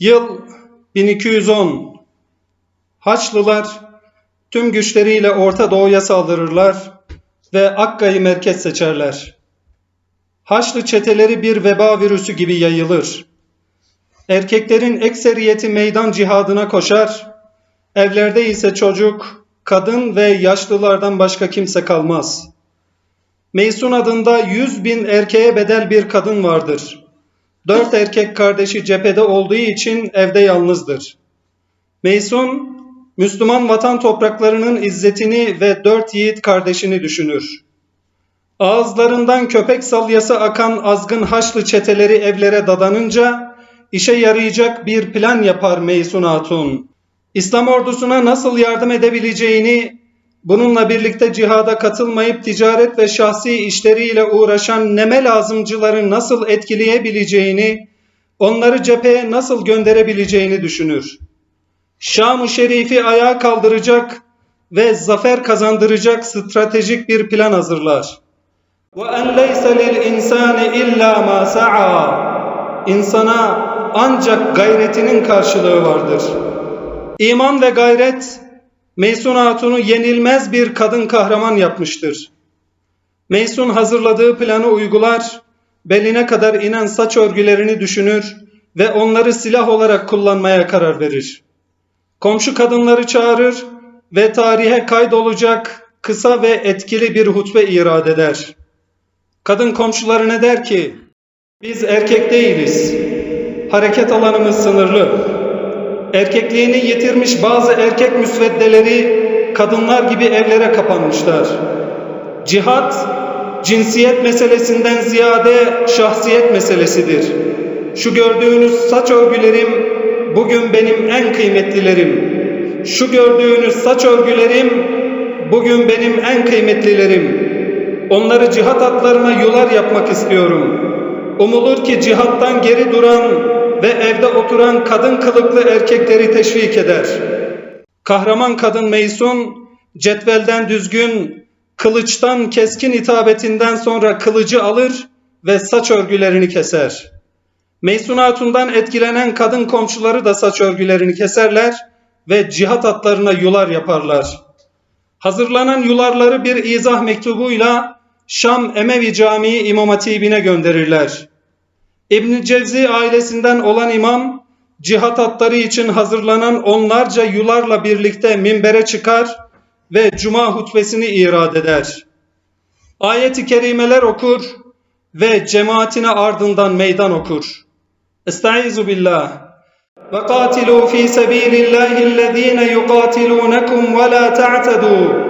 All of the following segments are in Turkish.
Yıl 1210. Haçlılar tüm güçleriyle Orta Doğu'ya saldırırlar ve Akka'yı merkez seçerler. Haçlı çeteleri bir veba virüsü gibi yayılır. Erkeklerin ekseriyeti meydan cihadına koşar, evlerde ise çocuk, kadın ve yaşlılardan başka kimse kalmaz. Meysun adında yüz bin erkeğe bedel bir kadın vardır. Dört erkek kardeşi cephede olduğu için evde yalnızdır. Meysun, Müslüman vatan topraklarının izzetini ve dört yiğit kardeşini düşünür. Ağızlarından köpek salyası akan azgın Haçlı çeteleri evlere dadanınca işe yarayacak bir plan yapar Meysun Hatun. İslam ordusuna nasıl yardım edebileceğini, bununla birlikte cihada katılmayıp ticaret ve şahsi işleriyle uğraşan neme lazımcıları nasıl etkileyebileceğini, onları cepheye nasıl gönderebileceğini düşünür. Şam-ı Şerif'i ayağa kaldıracak ve zafer kazandıracak stratejik bir plan hazırlar. وَاَنْ لَيْسَ لِلْاِنْسَانِ اِلَّا مَا سَعَى İnsana ancak gayretinin karşılığı vardır. İman ve gayret Meysun Hatun'u yenilmez bir kadın kahraman yapmıştır. Meysun hazırladığı planı uygular, beline kadar inen saç örgülerini düşünür ve onları silah olarak kullanmaya karar verir. Komşu kadınları çağırır ve tarihe kaydolacak kısa ve etkili bir hutbe irad eder. Kadın komşularına der ki, biz erkek değiliz. Hareket alanımız sınırlı. Erkekliğini yitirmiş bazı erkek müsveddeleri kadınlar gibi evlere kapanmışlar. Cihat, cinsiyet meselesinden ziyade şahsiyet meselesidir. Şu gördüğünüz saç örgülerim bugün benim en kıymetlilerim. Şu gördüğünüz saç örgülerim bugün benim en kıymetlilerim. Onları cihat atlarına yular yapmak istiyorum. Umulur ki cihattan geri duran ve evde oturan kadın kılıklı erkekleri teşvik eder. Kahraman kadın Meysun, cetvelden düzgün, kılıçtan keskin hitabetinden sonra kılıcı alır ve saç örgülerini keser. Meysun Hatun'dan etkilenen kadın komşuları da saç örgülerini keserler ve cihat atlarına yular yaparlar. Hazırlanan yularları bir izah mektubuyla Şam Emevi Camii İmam Hatibine gönderirler. İbn Cevzi ailesinden olan imam cihat atları için hazırlanan onlarca yularla birlikte minbere çıkar ve cuma hutbesini irad eder. Ayet-i kerimeler okur ve cemaatine ardından meydan okur. Estaizu billah. Ve katilu fi sabilillahillezine yuqatilunakum ve la ta'tadu.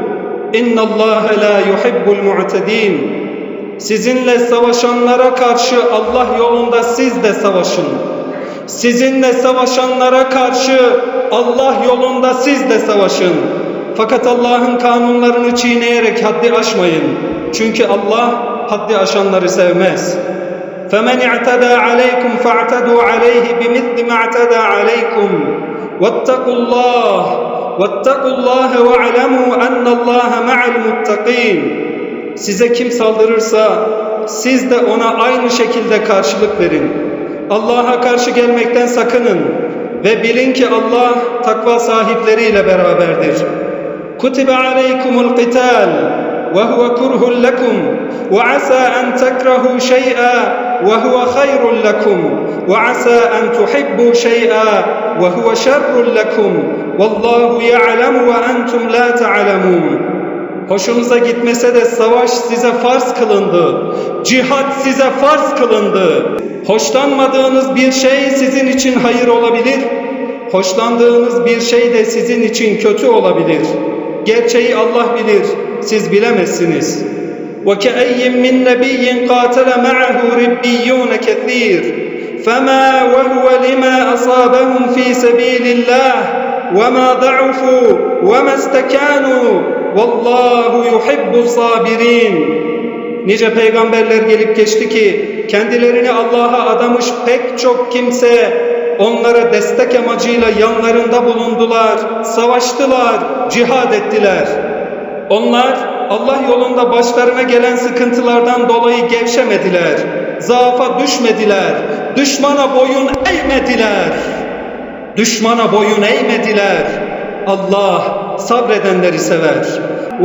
İnnallâhe la yuhibbul mu'tedin Sizinle savaşanlara karşı Allah yolunda siz de savaşın. Sizinle savaşanlara karşı Allah yolunda siz de savaşın. Fakat Allah'ın kanunlarını çiğneyerek haddi aşmayın. Çünkü Allah haddi aşanları sevmez. فَمَنْ اِعْتَدَى عَلَيْكُمْ فَاعْتَدُوا عَلَيْهِ بِمِثْلِ مَا اعْتَدَى عَلَيْكُمْ وَاتَّقُوا اللّٰهِ وَاتَّقُوا اللّٰهَ وَاعْلَمُوا أَنَّ اللّٰهَ مَعَ الْمُتَّقِينَ Size kim saldırırsa siz de ona aynı şekilde karşılık verin. Allah'a karşı gelmekten sakının ve bilin ki Allah takva sahipleriyle beraberdir. Kutibe aleykumul qital ve huve kurhun lekum ve asa en tekrahu şey'a ve huve hayrun lekum ve asa en tuhibbu şey'a ve huve şerrun lekum vallahu ya'lemu ve entum la ta'lemun. Hoşunuza gitmese de savaş size farz kılındı. Cihat size farz kılındı. Hoşlanmadığınız bir şey sizin için hayır olabilir. Hoşlandığınız bir şey de sizin için kötü olabilir. Gerçeği Allah bilir, siz bilemezsiniz. وَكَأَيٍّ مِّن نَّبِيٍّ قَاتَلَ مَعَهُ رِبِّيُّونَ كَثِيرٌ فَمَا وَهُوَ لِمَا أَصَابَهُمْ فِي سَبِيلِ اللّٰهِ وَمَا ضَعُفُوا وَمَا اسْتَكَانُوا Vallahu yuhibbu sabirin. Nice peygamberler gelip geçti ki kendilerini Allah'a adamış pek çok kimse onlara destek amacıyla yanlarında bulundular, savaştılar, cihad ettiler. Onlar Allah yolunda başlarına gelen sıkıntılardan dolayı gevşemediler, zaafa düşmediler, düşmana boyun eğmediler. Düşmana boyun eğmediler. Allah sabredenleri sever.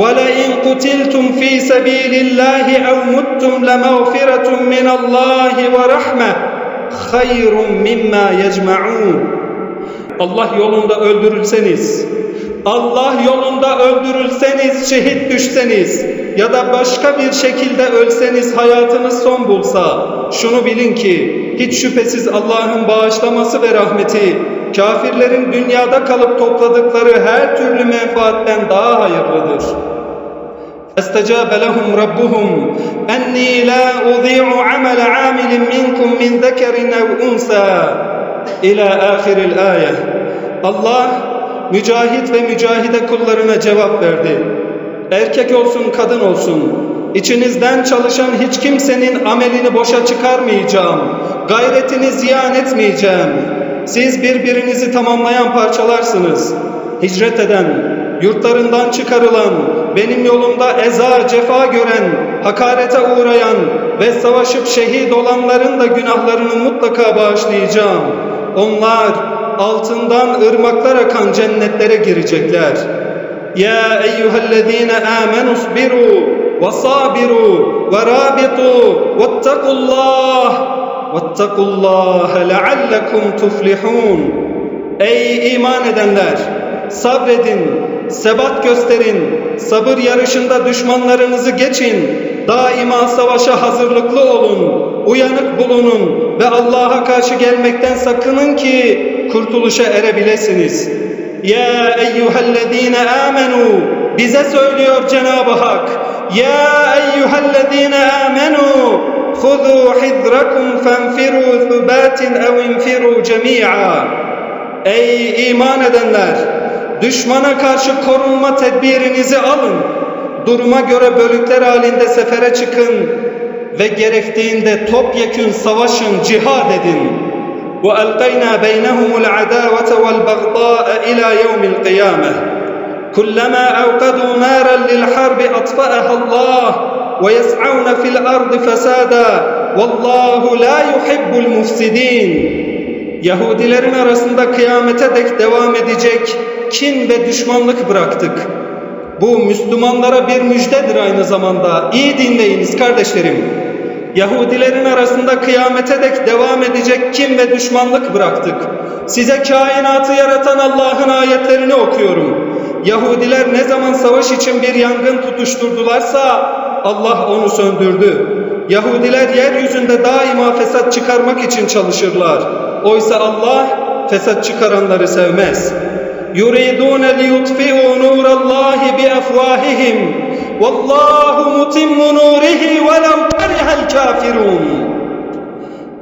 وَلَئِنْ قُتِلْتُمْ ف۪ي سَب۪يلِ اللّٰهِ اَوْ مُتْتُمْ لَمَغْفِرَةٌ مِّنَ اللّٰهِ وَرَحْمَةٌ خَيْرٌ مِّمَّا يَجْمَعُونَ Allah yolunda öldürülseniz, Allah yolunda öldürülseniz, şehit düşseniz ya da başka bir şekilde ölseniz hayatınız son bulsa, şunu bilin ki hiç şüphesiz Allah'ın bağışlaması ve rahmeti kafirlerin dünyada kalıp topladıkları her türlü menfaatten daha hayırlıdır. استجاب لهم ربهم أني لا أضيع عمل عامل منكم من ذكر أو أنثى إلى آخر الآية Allah mücahit ve mücahide kullarına cevap verdi. Erkek olsun kadın olsun içinizden çalışan hiç kimsenin amelini boşa çıkarmayacağım. Gayretini ziyan etmeyeceğim. Siz birbirinizi tamamlayan parçalarsınız. Hicret eden, yurtlarından çıkarılan, benim yolumda eza, cefa gören, hakarete uğrayan ve savaşıp şehit olanların da günahlarını mutlaka bağışlayacağım. Onlar altından ırmaklar akan cennetlere girecekler. Ya eyyühellezine amenu sbiru ve sabiru ve rabitu vettakullah vettakullaha leallekum tuflihun. Ey iman edenler! Sabredin, sebat gösterin, sabır yarışında düşmanlarınızı geçin, daima savaşa hazırlıklı olun, uyanık bulunun ve Allah'a karşı gelmekten sakının ki kurtuluşa erebilesiniz. Ya eyyühellezine amenu bize söylüyor Cenab-ı Hak. Ya eyyühellezine amenu خذوا حذركم فانفروا ثبات أو انفروا جميعا Ey iman edenler! Düşmana karşı korunma tedbirinizi alın. Duruma göre bölükler halinde sefere çıkın ve gerektiğinde topyekün savaşın, cihad edin. وَأَلْقَيْنَا بَيْنَهُمُ الْعَدَاوَةَ وَالْبَغْضَاءَ إِلَى يَوْمِ الْقِيَامَةِ كُلَّمَا أَوْقَدُوا نَارًا لِلْحَرْبِ أَطْفَأَهَا اللَّهُ وَيَسْعَوْنَ فِي الْأَرْضِ فَسَادًا وَاللّٰهُ لَا يُحِبُّ الْمُفْسِدِينَ Yahudilerin arasında kıyamete dek devam edecek kin ve düşmanlık bıraktık. Bu Müslümanlara bir müjdedir aynı zamanda. İyi dinleyiniz kardeşlerim. Yahudilerin arasında kıyamete dek devam edecek kin ve düşmanlık bıraktık. Size kainatı yaratan Allah'ın ayetlerini okuyorum. Yahudiler ne zaman savaş için bir yangın tutuşturdularsa Allah onu söndürdü. Yahudiler yeryüzünde daima fesat çıkarmak için çalışırlar. Oysa Allah fesat çıkaranları sevmez. يُرِيدُونَ لِيُطْفِئُوا نُورَ اللّٰهِ بِأَفْوَاهِهِمْ وَاللّٰهُ مُتِمُّ نُورِهِ وَلَوْ كَرِهَ الْكَافِرُونَ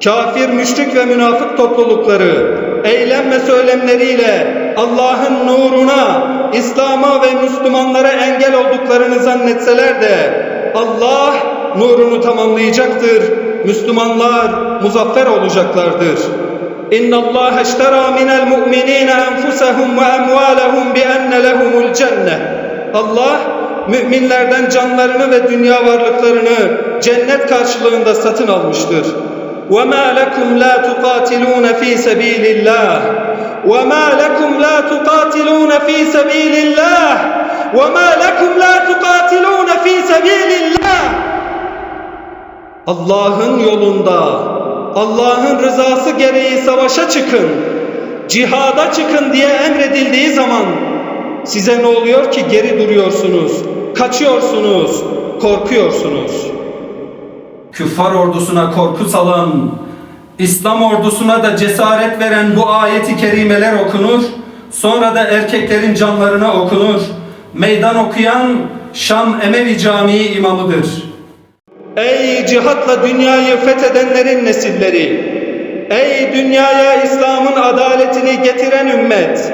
Kafir, müşrik ve münafık toplulukları eylem ve söylemleriyle Allah'ın nuruna, İslam'a ve Müslümanlara engel olduklarını zannetseler de Allah nurunu tamamlayacaktır. Müslümanlar muzaffer olacaklardır. İnna Allah eştera minel mu'minin enfusahum ve emvalahum bi enne lehumul cennet. Allah müminlerden canlarını ve dünya varlıklarını cennet karşılığında satın almıştır. وَمَا لَكُمْ لَا تُقَاتِلُونَ ف۪ي سَب۪يلِ اللّٰهِ وَمَا لَكُمْ لَا تُقَاتِلُونَ ف۪ي سَب۪يلِ اللّٰهِ وَمَا لَكُمْ لَا تُقَاتِلُونَ ف۪ي سَب۪يلِ اللّٰهِ Allah'ın yolunda, Allah'ın rızası gereği savaşa çıkın, cihada çıkın diye emredildiği zaman size ne oluyor ki geri duruyorsunuz, kaçıyorsunuz, korkuyorsunuz. Küffar ordusuna korku salan, İslam ordusuna da cesaret veren bu ayeti kerimeler okunur, sonra da erkeklerin canlarına okunur. Meydan okuyan Şam Emevi Camii imamıdır. Ey cihatla dünyayı fethedenlerin nesilleri! Ey dünyaya İslam'ın adaletini getiren ümmet!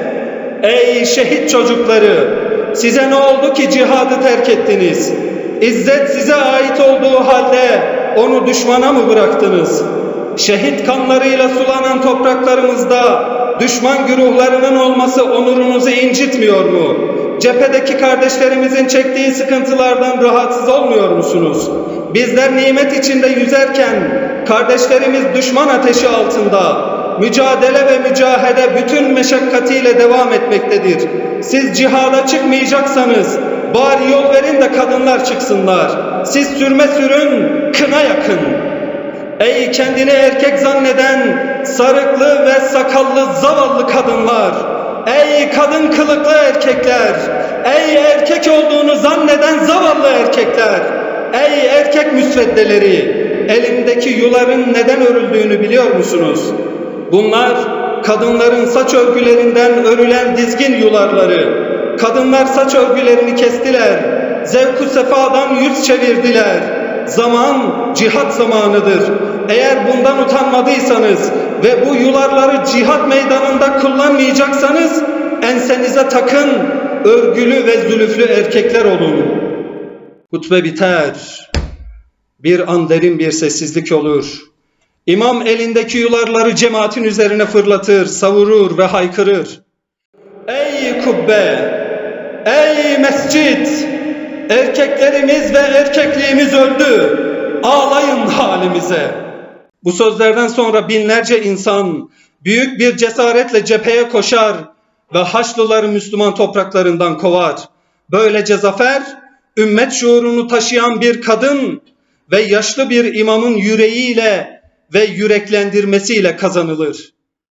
Ey şehit çocukları! Size ne oldu ki cihadı terk ettiniz? İzzet size ait olduğu halde onu düşmana mı bıraktınız? Şehit kanlarıyla sulanan topraklarımızda düşman güruhlarının olması onurunuzu incitmiyor mu? Cephedeki kardeşlerimizin çektiği sıkıntılardan rahatsız olmuyor musunuz? Bizler nimet içinde yüzerken kardeşlerimiz düşman ateşi altında mücadele ve mücahede bütün meşakkatiyle devam etmektedir. Siz cihada çıkmayacaksanız bari yol verin de kadınlar çıksınlar. Siz sürme sürün, kına yakın. Ey kendini erkek zanneden sarıklı ve sakallı zavallı kadınlar! Ey kadın kılıklı erkekler! Ey erkek olduğunu zanneden zavallı erkekler! Ey erkek müsveddeleri! Elimdeki yuların neden örüldüğünü biliyor musunuz? Bunlar kadınların saç örgülerinden örülen dizgin yularları. Kadınlar saç örgülerini kestiler. Zevku sefadan yüz çevirdiler. Zaman cihat zamanıdır. Eğer bundan utanmadıysanız ve bu yularları cihat meydanında kullanmayacaksanız ensenize takın örgülü ve zülüflü erkekler olun. Hutbe biter. Bir an derin bir sessizlik olur. İmam elindeki yularları cemaatin üzerine fırlatır, savurur ve haykırır. Ey kubbe! Ey mescit! Erkeklerimiz ve erkekliğimiz öldü. Ağlayın halimize. Bu sözlerden sonra binlerce insan büyük bir cesaretle cepheye koşar ve Haçlıları Müslüman topraklarından kovar. Böylece zafer ümmet şuurunu taşıyan bir kadın ve yaşlı bir imamın yüreğiyle ve yüreklendirmesiyle kazanılır.